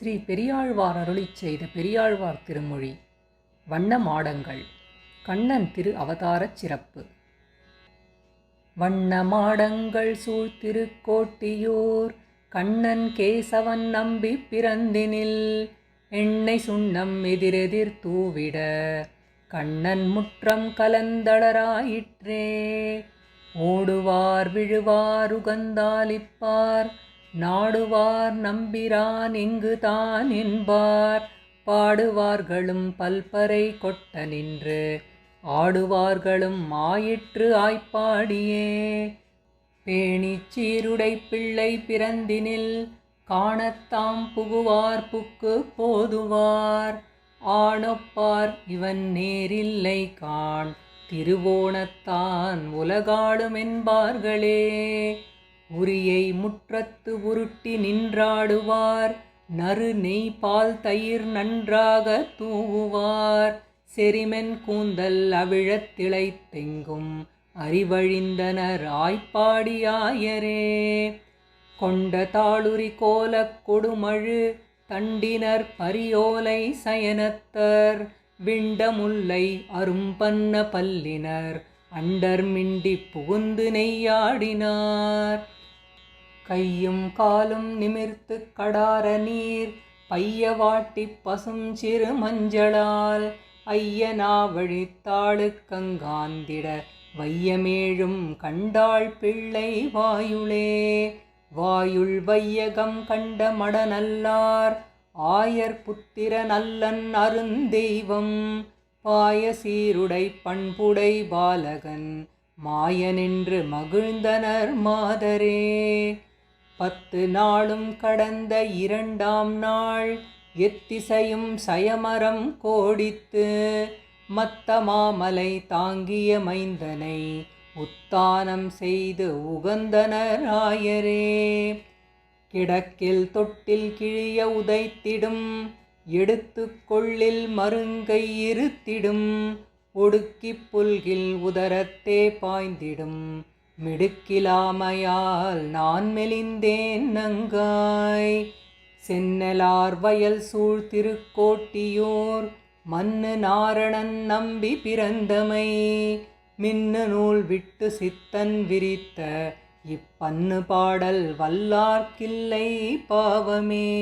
ஸ்ரீ பெரியாழ்வார் அருளிச் செய்த பெரியாழ்வார் திருமொழி வண்ண மாடங்கள் கண்ணன் திரு அவதாரச் சிறப்பு. வண்ண மாடங்கள் சூழ் கண்ணன் கேசவன் நம்பி பிறந்தினில் எண்ணெய் சுண்ணம் எதிரெதிர் தூவிட கண்ணன் முற்றம் கலந்தளராயிற்றே. ஓடுவார் விழுவார் உகந்தாலிப்பார் நாடுவார் நம்பிரான் இங்கு தான் என்பார். பாடுவார்களும் பல்பறை கொட்ட நின்று ஆடுவார்களும் மாயிற்று ஆய்ப்பாடியே. பேணிச்சீருடை பிள்ளை பிறந்தினில் காணத்தாம் புகுவார் புக்கு போதுவார். ஆணொப்பார் இவன் நேரில்லை காண் திருவோணத்தான் உலகாடுமென்பார்களே உரியை முற்றத்து உருட்டி நின்றாடுவார். நறு நெய் பால் தயிர் நன்றாக தூவுவார். செரிமென் கூந்தல் அவிழத் திளைத்தெங்கும் அறிவழிந்தனர் ஆய்ப்பாடியாயரே கொண்ட தாளுரி கோலக் கொடுமழு தண்டினர் பரியோலை சயனத்தர். விண்டமுல்லை அரும்பன்ன பல்லினர் அண்டர் மிண்டி புகுந்து நெய்யாடினார். கையும் காலும் நிமிர்த்து கடார நீர் பைய வாட்டி பசும் சிறு மஞ்சளால் ஐயனாவழித்தாளுக்கங்காந்திட வையமேழும் கண்டாள் பிள்ளை வாயுளே. வாயுள் வையகம் கண்ட மடநல்லார் ஆயர் புத்திர நல்லன் அருந்தெய்வம். பாய சீருடை பண்புடை பாலகன் மாயனென்று மகிழ்ந்தனர் மாதரே. பத்து நாளும் கடந்த இரண்டாம் நாள் எத்திசையும் சயமரம் கோடித்து மத்த மாமலை தாங்கிய மைந்தனை உத்தானம் செய்து உகந்தனராயரே கிடக்கில் தொட்டில் கிழிய உதைத்திடும் எடுத்து கொள்ளில் மருங்கை இருத்திடும் ஒடுக்கி புல்கில் உதரத்தே பாய்ந்திடும். மிடுக்கிலாமையால் நான் மெலிந்தேன் நங்காய். சென்னலார் வயல் சூழ் திருக்கோட்டியூர் மன்னு நாரணன் நம்பி பிறந்தமை. மின்னு நூல் விட்டு சித்தன் விரித்த இப்பன்னு பாடல் வல்லார்க்கில்லை பாவமே.